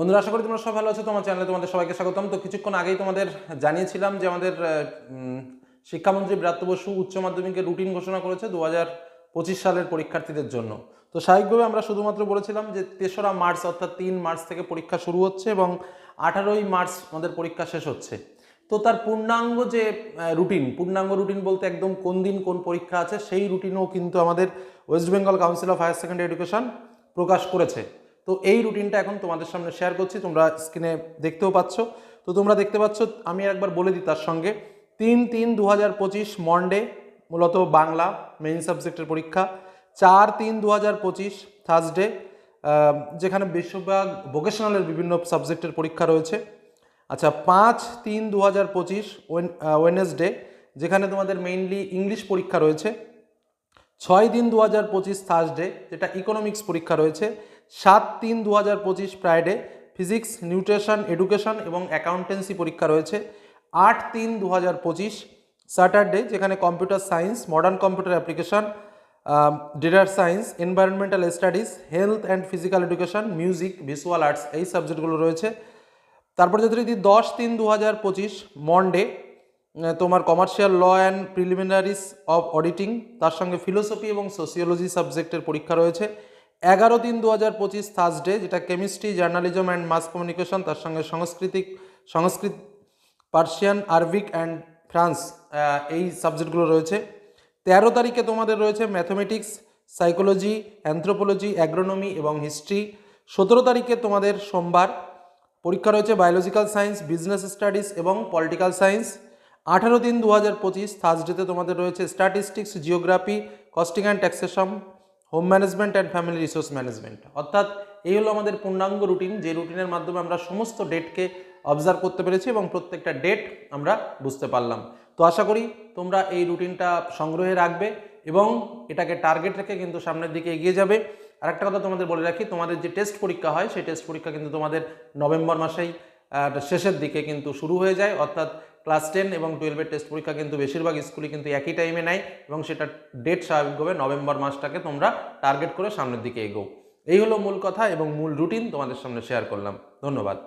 বন্ধুরা, আশা করি তোমরা সব ভালো আছো। তোমার চ্যানেলে তোমাদের সবাইকে স্বাগতম। তো কিছুক্ষণ আগেই তোমাদের জানিয়েছিলাম যে আমাদের শিক্ষামন্ত্রী ব্রাত্য বসু উচ্চ মাধ্যমিকের রুটিন ঘোষণা করেছে দু হাজার পঁচিশ সালের পরীক্ষার্থীদের জন্য। তো স্বাভাবিকভাবে আমরা শুধুমাত্র বলেছিলাম যে তেসরা মার্চ অর্থাৎ তিন মার্চ থেকে পরীক্ষা শুরু হচ্ছে এবং আঠারোই মার্চ আমাদের পরীক্ষা শেষ হচ্ছে। তো তার পূর্ণাঙ্গ যে রুটিন পূর্ণাঙ্গ রুটিন বলতে একদম কোন দিন কোন পরীক্ষা আছে, সেই রুটিনও কিন্তু আমাদের west Bengal council of higher secondary education প্রকাশ করেছে। তো এই রুটিনটা এখন তোমাদের সামনে শেয়ার করছি, তোমরা স্ক্রিনে দেখতেও পাচ্ছ। তো তোমরা দেখতে পাচ্ছ, আমি একবার বলে দিই তার সঙ্গে। তিন তিন দু হাজার পঁচিশ মন্ডে, মূলত বাংলা মেইন সাবজেক্টের পরীক্ষা। চার তিন দু হাজার পঁচিশ থার্সডে যেখানে বেশিরভাগ ভোকেশনালের বিভিন্ন সাবজেক্টের পরীক্ষা রয়েছে। আচ্ছা পাঁচ তিন দু হাজার পঁচিশ ওয়েনেসডে যেখানে তোমাদের মেইনলি ইংলিশ পরীক্ষা রয়েছে। ছয় দিন দু হাজার পঁচিশ থার্সডে যেটা ইকোনমিক্স পরীক্ষা রয়েছে, সাত তিন দু হাজার পঁচিশ ফ্রাইডে ফিজিক্স নিউট্রিশন এডুকেশন এবং অ্যাকাউন্টেন্সি পরীক্ষা রয়েছে, আট তিন দু হাজার পঁচিশ স্যাটারডে যেখানে computer science modern computer application ডেটার science environmental studies health and physical education music visual arts এই সাবজেক্টগুলো রয়েছে। তারপর যদি দশ তিন দু হাজার পঁচিশ মন্ডে তোমার commercial law and preliminaries of auditing তার সঙ্গে ফিলোসফি এবং সোসিওলজি সাবজেক্টের পরীক্ষা রয়েছে। এগারো তিন দু হাজার পঁচিশ থার্সডে যেটা chemistry journalism and mass communication তার সঙ্গে সাংস্কৃতিক, Sanskrit Persian Arabic and France এই সাবজেক্টগুলো রয়েছে। তেরো তারিখে তোমাদের রয়েছে ম্যাথমেটিক্স সাইকোলজি অ্যান্থ্রোপোলজি অ্যাগ্রোনমি এবং হিস্ট্রি সতেরো তারিখে তোমাদের সোমবার পরীক্ষা রয়েছে বায়োলজিক্যাল সায়েন্স বিজনেস স্টাডিজ এবং পলিটিক্যাল সায়েন্স আঠারো দিন দু হাজার পঁচিশ থার্সডেতে তোমাদের রয়েছে statistics geography costing and taxation home management and family resource management অর্থাৎ এই হলো আমাদের পূর্ণাঙ্গ রুটিন যে রুটিনের মাধ্যমে আমরা সমস্ত ডেটকে অবজার্ভ করতে পেরেছি এবং প্রত্যেকটা ডেট আমরা বুঝতে পারলাম। তো আশা করি তোমরা এই রুটিনটা সংগ্রহে রাখবে এবং এটাকে টার্গেট রেখে কিন্তু সামনের দিকে এগিয়ে যাবে। আর একটা কথা তোমাদের বলে রাখি, তোমাদের যে টেস্ট পরীক্ষা হয়, সেই টেস্ট পরীক্ষা কিন্তু তোমাদের নভেম্বর মাসেই শেষের দিকে কিন্তু শুরু হয়ে যায়। অর্থাৎ ক্লাস টেন এবং টুয়েলভের টেস্ট পরীক্ষা কিন্তু বেশিরভাগ স্কুলে কিন্তু একই টাইমে নেয় এবং সেটা ডেট স্বাভাবিকভাবে নভেম্বর মাসটাকে তোমরা টার্গেট করে সামনের দিকে এগো এই হলো মূল কথা এবং মূল রুটিন তোমাদের সামনে শেয়ার করলাম। ধন্যবাদ।